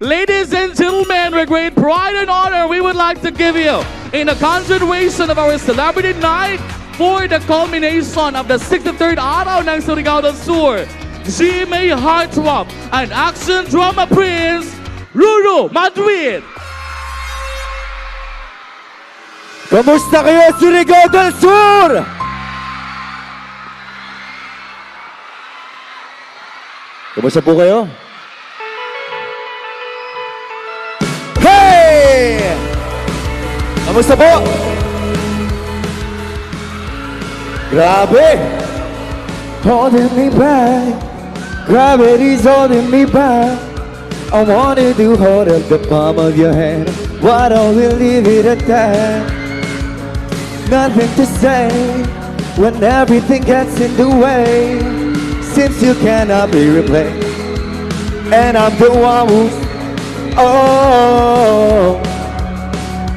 Ladies and gentlemen, with great pride and honor, we would like to give you in a continuation of our celebrity night for the culmination of the 63rd araw ng Surigao del Sur, GMA Heartthrob and Action Drama Prince, Ruru Madrid. Kamusta kayo, Surigao del Sur? Kamusta po kayo? Kamusta po? Grabe! Holding me back Gravity's holding me back I wanted to hold up the palm of your hand Why don't we leave it at that? Nothing to say When everything gets in the way Since you cannot be replaced And I'm the one who's Oh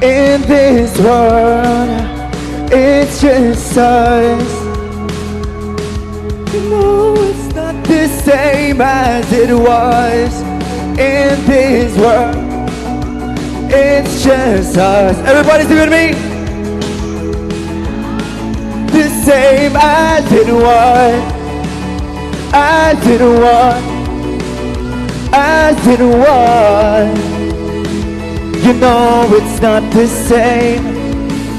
In this world It's just us you know it's not the same as it was in this world. It's just us. Everybody sing with me. The same as it was, as it was, as it was. You know it's not the same.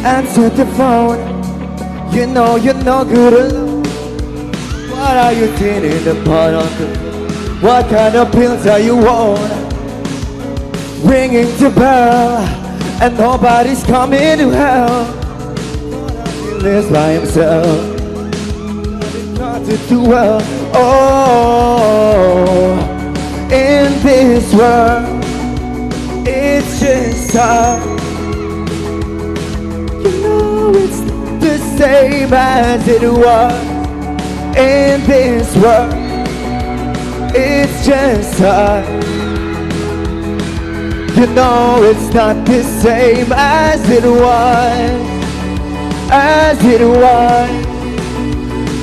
Answer the phone. You know you're no good alone. What are you thinking about on the What kind of pills are you on? Ringing the bell And nobody's coming to help He lives by himself Not to do well Oh In this world You know it's not the same as it was in this world. It's just us. You know it's not the same as it was, as it was,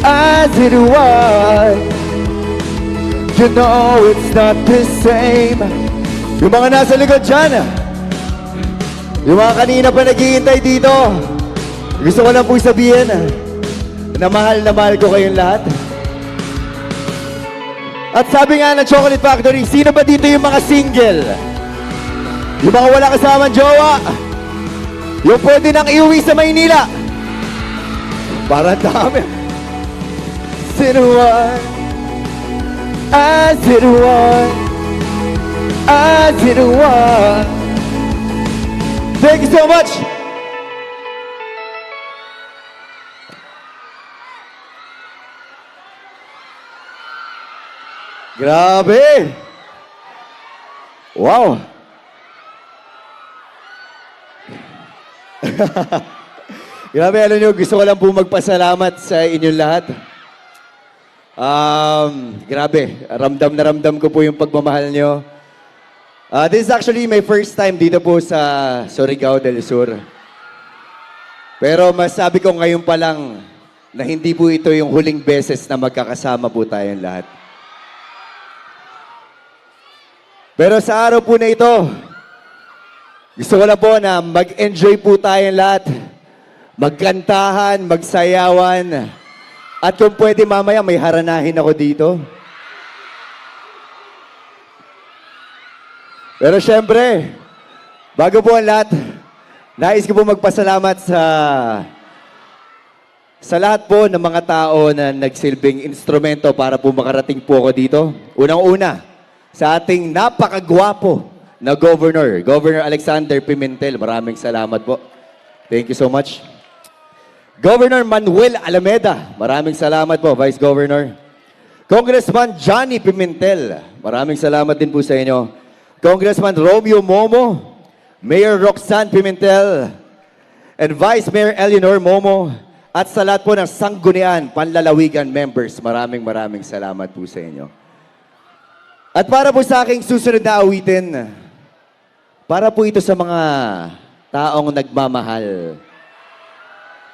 as it was. You know it's not the same. Yung mga nasa likod dyan, yung mga kanina pa naghihintay dito, gusto ko lang po sabihin, na mahal na mahal ko kayong lahat. At sabi nga ng Chocolate Factory, sino ba dito yung mga single? Yung mga wala kasamang jowa? Yung pwede nang iuwi sa Maynila? Para dami. It was, as it was. Thank you so much. Grabe! Wow! Grabe, alam nyo, gusto ko lang po magpasalamat sa inyong lahat. Um, grabe, ramdam na ramdam ko po yung pagmamahal nyo. Uh, this is actually my first time dito po sa Surigao del Sur. Pero masabi ko ngayon pa lang na hindi po ito yung huling beses na magkakasama po tayong lahat. Pero sa araw po na ito, gusto ko lang po na mag-enjoy po tayong lahat. Magkantahan, magsayawan. At kung pwede mamaya, may haranahin ako dito. Pero syempre, bago po ang lahat, nais ko po magpasalamat sa sa lahat po ng mga tao na nagsilbing instrumento para po makarating po ako dito. Unang-una, sa ating napakagwapo na Governor, Governor Alexander Pimentel. Maraming salamat po. Thank you so much. Governor Manuel Alameda. Maraming salamat po, Vice Governor. Congressman Johnny Pimentel. Maraming salamat din po sa inyo. Congressman Romeo Momo. Mayor Roxanne Pimentel. And Vice Mayor Eleanor Momo. At sa lahat po ng sanggunian, panlalawigan members, maraming maraming salamat po sa inyo. At para po sa aking susunod na awitin, para po ito sa mga taong nagmamahal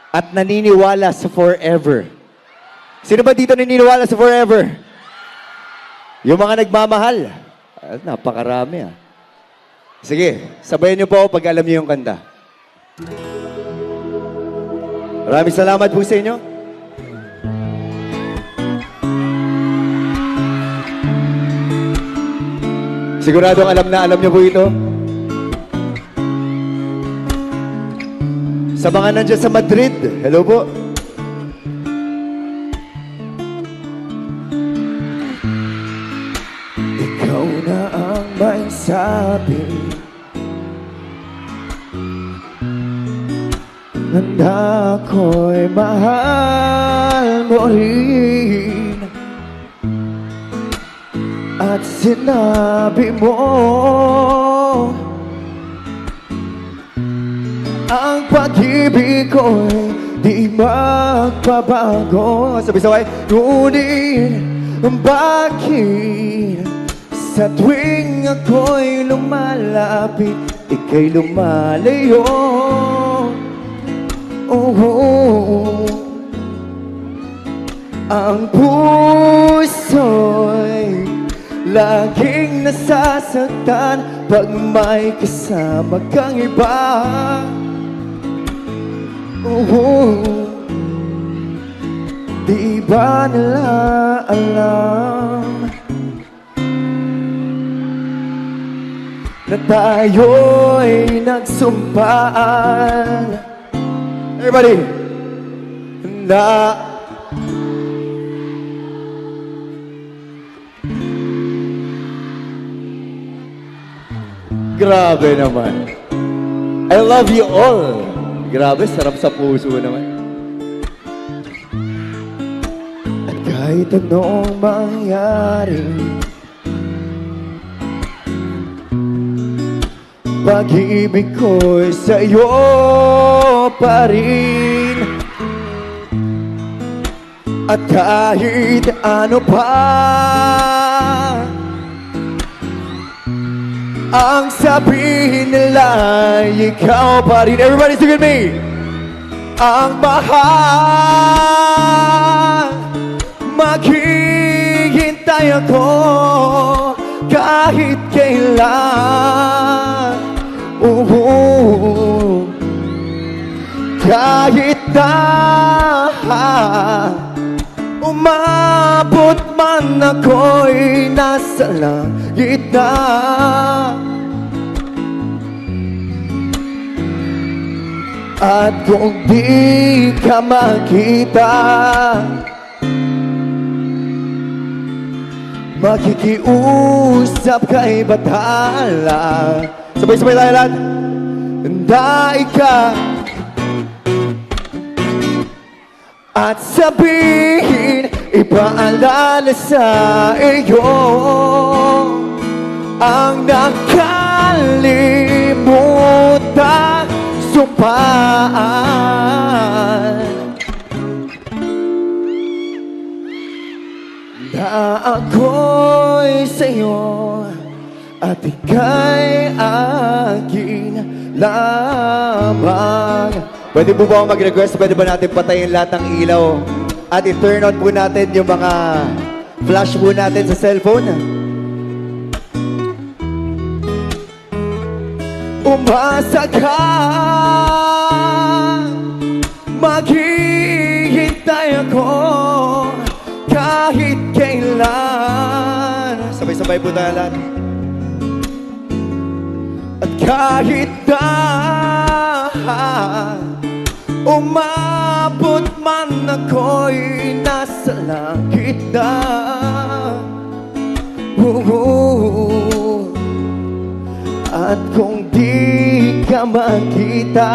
at naniniwala sa forever. Sino ba dito naniniwala sa forever? Yung mga nagmamahal. Ah, napakarami ah. Sige, sabayan niyo po ako pag alam niyo yung kanta. Maraming salamat po sa inyo. Siguradong alam na alam niyo po ito. Sa mga nandiyan sa Madrid, hello po. Handa ko'y mahal mo rin. At sinabi mo Ang pag-ibig ko'y di magbabago. Sabi-sabay Ngunit bakit Sa tuwing ako'y lumalapit Ika'y lumalayo Oh, ang puso'y laging nasasaktan pag may kasama kang iba. Oh, di ba nila alam na tayo'y nagsumpaan? Everybody, na Grabe naman. I love you all. Grabe, sarap sa puso naman. At kahit anong mangyari, Pag-ibig ko'y sa'yo pa rin. At kahit ano pa Ang sabihin nila Ikaw pa rin. Everybody sing with me. Ang mahal Maghihintay ako Kahit kailan Oo Kahit na Umabot man ako'y nasa langit na. At kung di ka makita Makikiusap kay Batala Sabay-sabay tayo lahat. Dai ka. At sabihin Ipaalala sa iyo Ang nakalimutan Sumpaan. Na ako'y sa'yo At ika'y akin lamang Pwede po ba mag-request? Pwede ba natin patayin lahat ng ilaw? At i-turn on po natin yung mga flash po natin sa cellphone? Umasa ka Maghihintay ako Kahit kailan Sabay-sabay po tayo lahat At kahit na Umabot man ako'y nasa langit na Oo. At kung di ka makita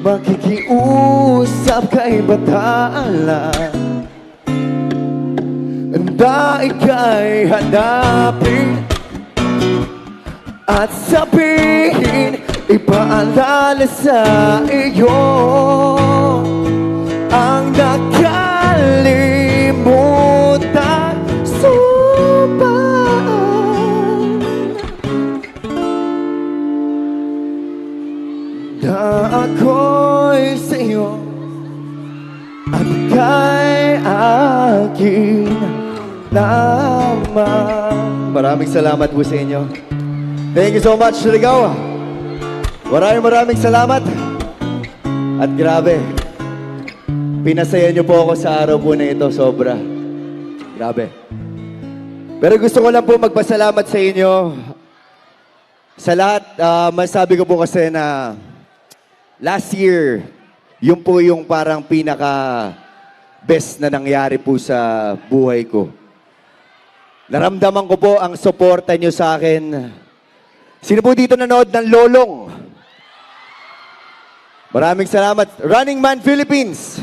Makikiusap kay Batala Handa ika'y hanapin At sabihin Ipaalala sa iyo Ang nakalimutan. Sumpaan Na ako'y sa iyo At kay akin naman. Maraming salamat po sa inyo. Thank you so much, Surigao. Maraming maraming salamat. At grabe, pinasaya niyo po ako sa araw po na ito, sobra. Grabe. Pero gusto ko lang po magpasalamat sa inyo. Sa lahat, ah, masabi ko po kasi na last year, yun po yung parang pinaka best na nangyari po sa buhay ko. Naramdaman ko po ang suporta nyo sa akin. Sino po dito nanood ng Lolong? Maraming salamat. Running Man Philippines.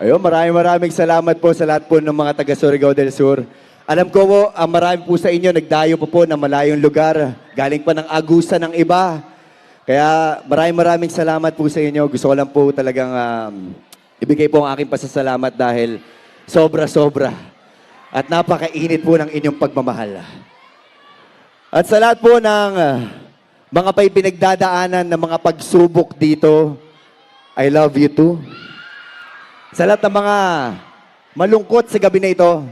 Ayun, maraming maraming salamat po sa lahat po ng mga taga Surigao del Sur. Alam ko po, ang marami po sa inyo nagdayo po po ng malayong lugar. Galing pa ng agusan ng iba. Kaya maraming maraming salamat po sa inyo. Gusto ko lang po talagang um, ibigay po ang aking pasasalamat dahil sobra-sobra. At napakainit po ng inyong pagmamahal. At sa lahat po ng uh, mga pa'y pinagdadaanan ng mga pagsubok dito, I love you too. Sa lahat ng mga malungkot sa gabi na ito,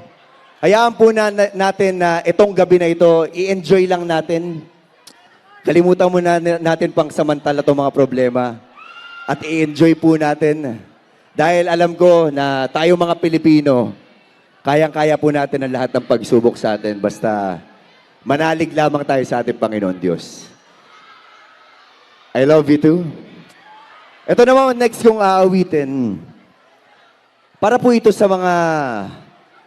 hayaan po na, na- natin na itong gabi na ito, i-enjoy lang natin. Kalimutan muna na- natin pang samantala itong mga problema. At i-enjoy po natin. Dahil alam ko na tayo mga Pilipino, kayang-kaya po natin ang lahat ng pagsubok sa atin. Basta manalig lamang tayo sa ating Panginoon Diyos. I love you too. Ito naman next kong aawitin. Para po ito sa mga,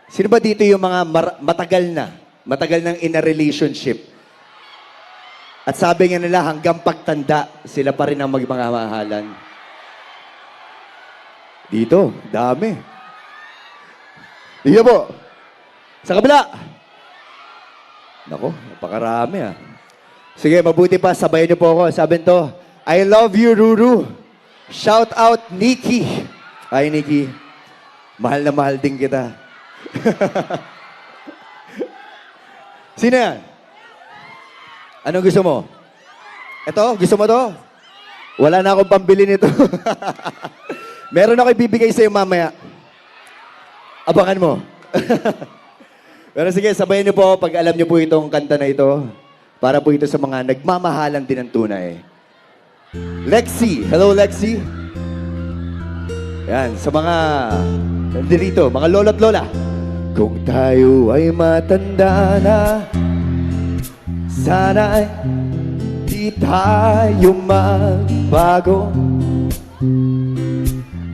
sino ba dito yung mga matagal na, matagal nang in a relationship? At sabi nga nila, hanggang pagtanda, sila pa rin ang magmamahalan. Dito, dami. Dito po. Sa kabila. Nako, napakarami ah. Sige, mabuti pa, sabayan niyo po ako. Sabi to, I love you, Ruru. Shout out, Nikki. Ay, Nikki. Mahal na mahal din kita. Sino yan? Anong gusto mo? Ito, gusto mo to? Wala na akong pambili nito. Meron ako ibibigay sa'yo mamaya. Abangan mo. Pero sige, sabayan niyo po pag alam niyo po itong kanta na ito. Para po ito sa mga nagmamahalan din ng tunay. Lexi. Hello, Lexi. Yan, sa mga nandito, mga lolo't lola. Kung tayo ay matanda na, sana ay di tayo magbago.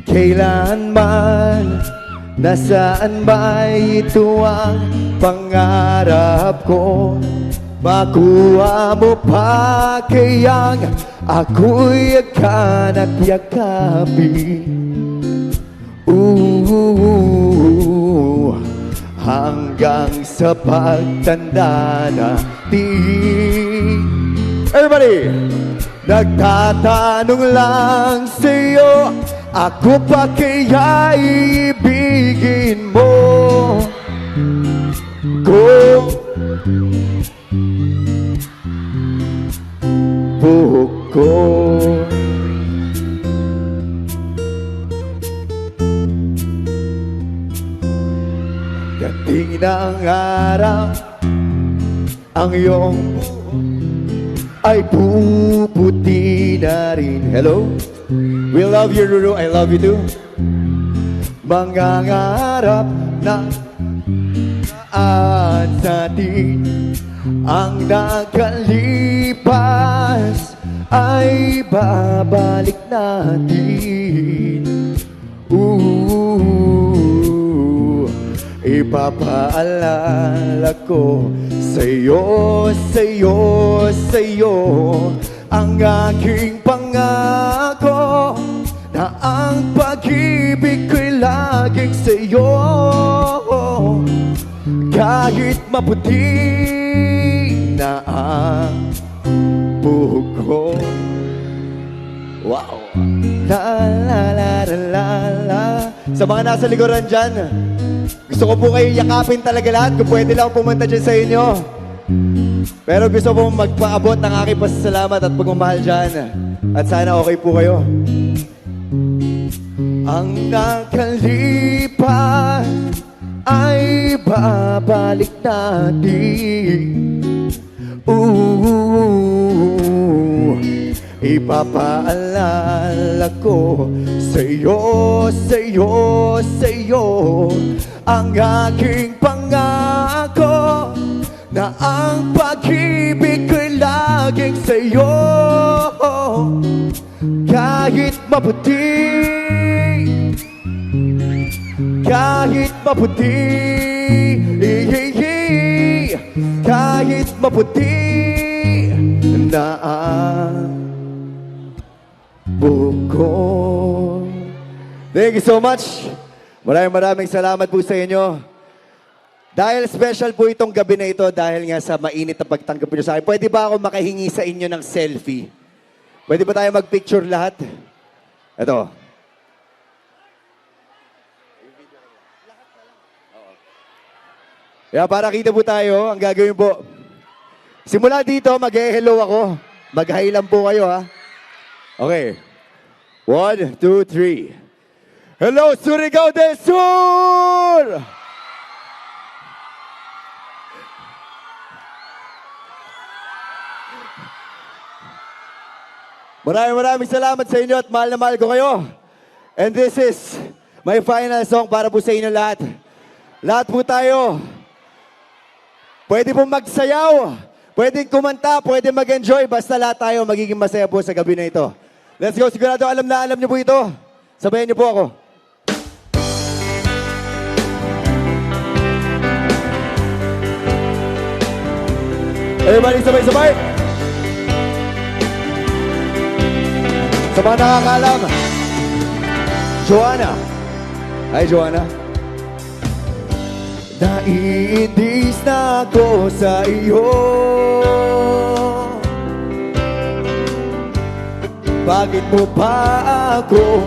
Kailanman, nasaan ba ito ang pangarap ko? Makuha mo pa kayang ako'y yakan at yakapin. Ooh, hanggang sa pagtanda natin. Everybody! Nagtatanong lang sa'yo, ako pa kaya ibigin mo? Kung buhok ko Dating ng araw Ang iyong Ay puputi na rin Hello? We love you, Ruru. I love you too. Mangangarap na aan sa atin Ang nakalipas Ay babalik natin. Ooh, ipapaalala ko sa'yo, sa'yo, sa'yo ang aking pangako na ang pag-ibig ko'y laging sa'yo kahit maputi na ang buhok ko. Wow! La la la la la la Sa mga nasa likuran dyan, gusto ko po kayo yakapin talaga lahat. Kung pwede lang pumunta dyan sa inyo. Pero gusto ko magpaabot ng aking pasasalamat at pagmamahal dyan. At sana okay po kayo. Ang nakalipas ay ibabalik natin Ooh, ipapaalala ko sa'yo, sa'yo, sa'yo Ang aking pangako na ang pag-ibig ko'y laging sa'yo. Kahit maputi kahit maputi Kahit maputi Na buko Thank you so much Maraming maraming salamat po sa inyo dahil special po itong gabi na ito dahil nga sa mainit na pagtanggap niyo sa akin. Pwede ba ako makahingi sa inyo ng selfie? Pwede ba tayo mag-picture lahat? Ito. Kaya para kita po tayo, ang gagawin po. Simula dito, mag-hello ako. Mag-hi lang po kayo, ha? Okay. One, two, three. Hello, Surigao del Sur! Maraming maraming salamat sa inyo at mahal na mahal ko kayo. And this is my final song para po sa inyo lahat. Lahat po tayo. Pwede po magsayaw, pwede kumanta, pwede mag-enjoy, basta lahat tayo magiging masaya po sa gabi na ito. Let's go, sigurado alam na alam niyo po ito. Sabayan niyo po ako. Everybody, sabay-sabay. Sa mga nakakaalam, Joanna. Hi, Joanna. Naiindis na ako sa iyo Bakit mo pa ako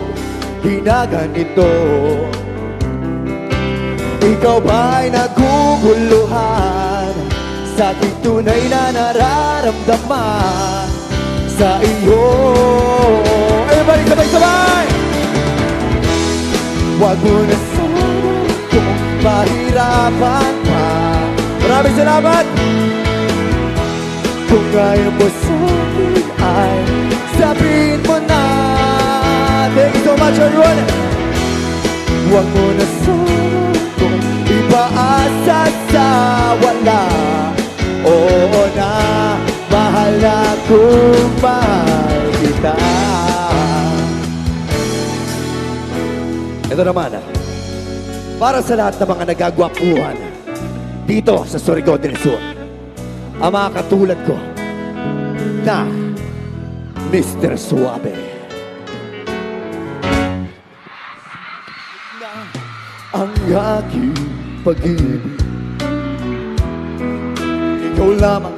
ginaganito? Ikaw ba'y naguguluhan Sa tunay na nararamdaman Sa iyo Everybody sabay-sabay! Huwag mo na mahirapan pa. Maraming salamat! Kung ayaw mo sa akin ay sabihin mo na. Thank you so much everyone! Huwag mo na sana kung ipaasa sa wala. Oo na, mahal na kung mahal kita. Ito naman, ah, para sa lahat ng mga nagagwapuhan dito sa Surigao del Sur, ang mga katulad ko na Mr. Suave. Na ang aking pag-ibig Ikaw lamang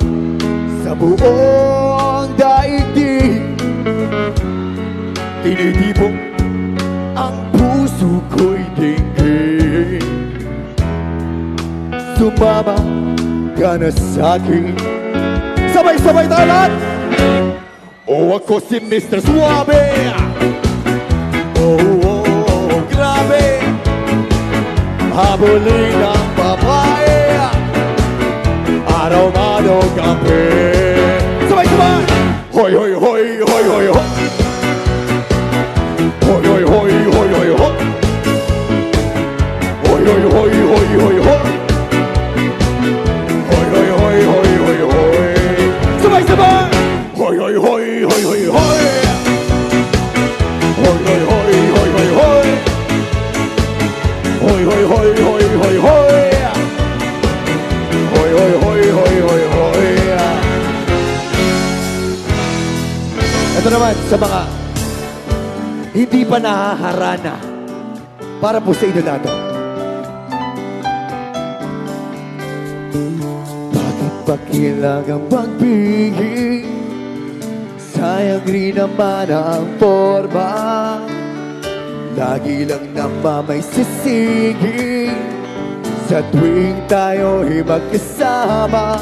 sa buong daigdig Tinitipong Sumama ka na sa'kin Sabay-sabay tayo lahat! O ako si Mr. Suave. Oh, oh, oh, grabe. Habulin ang babae. Araw-araw gabi Sabay-sabay! Hoy, hoy, hoy, hoy, hoy Hoy, hoy, hoy, hoy, hoy, hoy Hoy, hoy, hoy, hoy, hoy, hoy Hoy, Hoy, hoy, hoy, hoy, hoy, hoy Hoy, hoy, hoy, hoy, hoy, hoy Hoy, hoy, hoy, hoy, hoy, hoy Hoy, hoy, hoy, hoy, hoy, hoy Ito naman sa mga hindi pa nahaharana para po sa inyo lahat. Bakit ba kailangan magbigay? Sayang rin naman ang forma Lagi lang naman may sisigi Sa tuwing tayo'y magkasama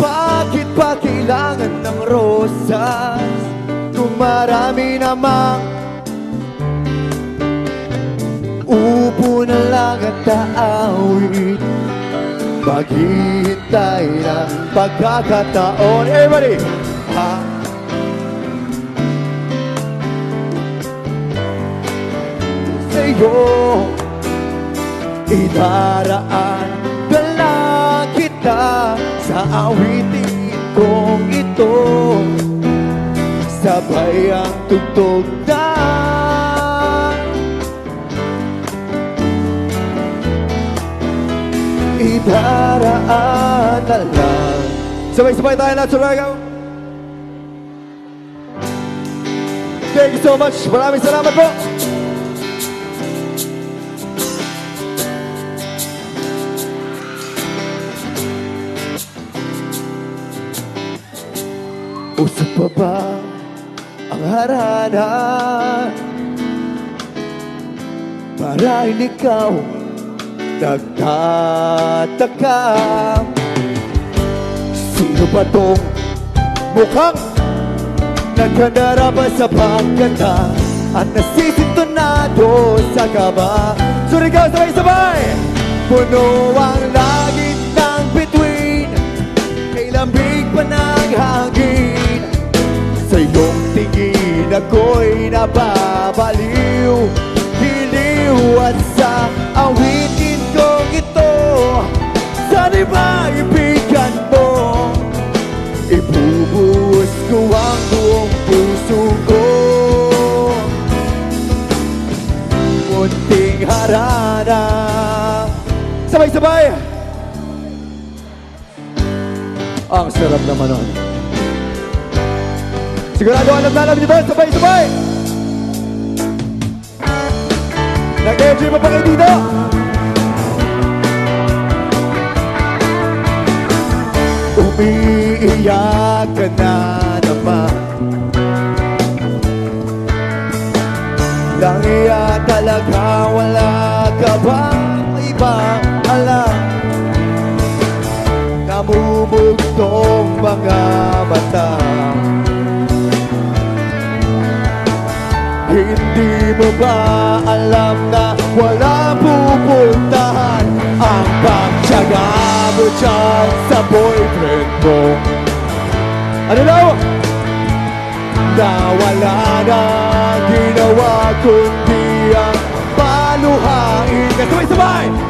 Bakit pa kailangan ng rosas? Kung marami namang Upo na lang at aawit Maghihintay ng pagkakataon Everybody! Ha? Sa'yo Idaraan na lang kita Sa awitin kong ito Sabay ang tugtog na Idaraan na lang Sabay-sabay tayo na Suragaw Thank you so much. Maraming salamat po. Usap pa ba ang harana? Para ikaw nagtataka. Sino ba tong mukhang Nagkandarapa sa pagkanta At nasisintonado sa kaba. Surigaw sabay-sabay Puno ang langit ng bituin. Kay lambig pa ng hangin. Sa iyong tingin ako'y napabaliw Hiliw at sa awitin Ang sarap naman nun. Sigurado alam na alam niyo ba? Sabay-sabay! Nag-enjoy pa pa kayo dito? Umiiyak ka na naman Lang iya talaga wala ka bang Namumugtong mga mata Hindi mo ba alam na wala pupuntahan Ang pagtyaga mo dyan sa boyfriend mo Ano daw? Na wala na ginawa kundi ang paluhain Kasabay-sabay!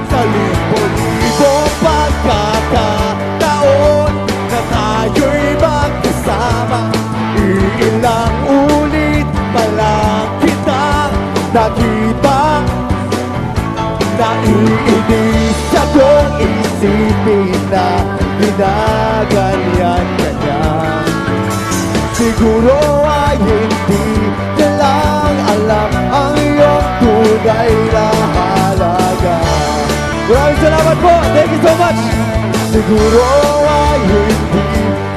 Isipin na Ginaganyan ka niya Siguro ay hindi ka lang alam Ang iyong tunay na halaga Maraming salamat po! Thank you so much! Siguro ay hindi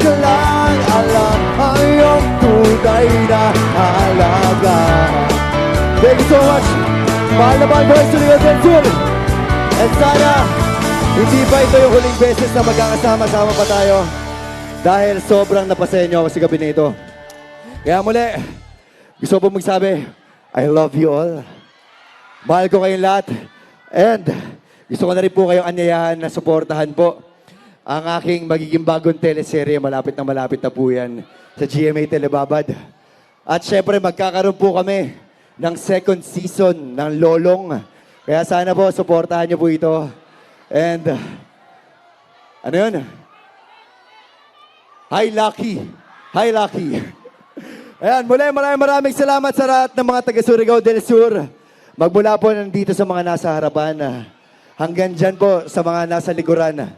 ka lang alam Ang iyong tunay na halaga Thank you so much! Mahal na mahal boys, Tuligan Del Sur! At sana, hindi pa ito yung huling beses na magkakasama-sama pa tayo. Dahil sobrang napasaya niyo ako sa gabi na ito. Kaya muli, gusto po magsabi, I love you all. Mahal ko kayong lahat. And gusto ko na rin po kayong anyayahan na suportahan po ang aking magiging bagong teleserye. Malapit na malapit na po yan sa GMA Telebabad. At syempre, magkakaroon po kami ng second season ng Lolong. Kaya sana po, suportahan niyo po ito. And, ano yun? Hi, Lucky. Hi, Lucky. Ayan, muli maraming maraming salamat sa lahat ng mga taga Surigao del Sur. Magmula po nandito sa mga nasa harapan. Hanggang dyan po sa mga nasa likuran.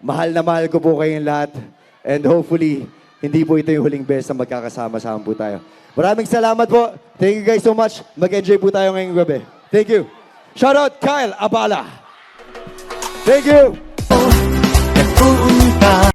Mahal na mahal ko po kayong lahat. And hopefully, hindi po ito yung huling beses na magkakasama-sama po tayo. Maraming salamat po. Thank you guys so much. Mag-enjoy po tayo ngayong gabi. Thank you. Shout out Kyle Abala. Thank you.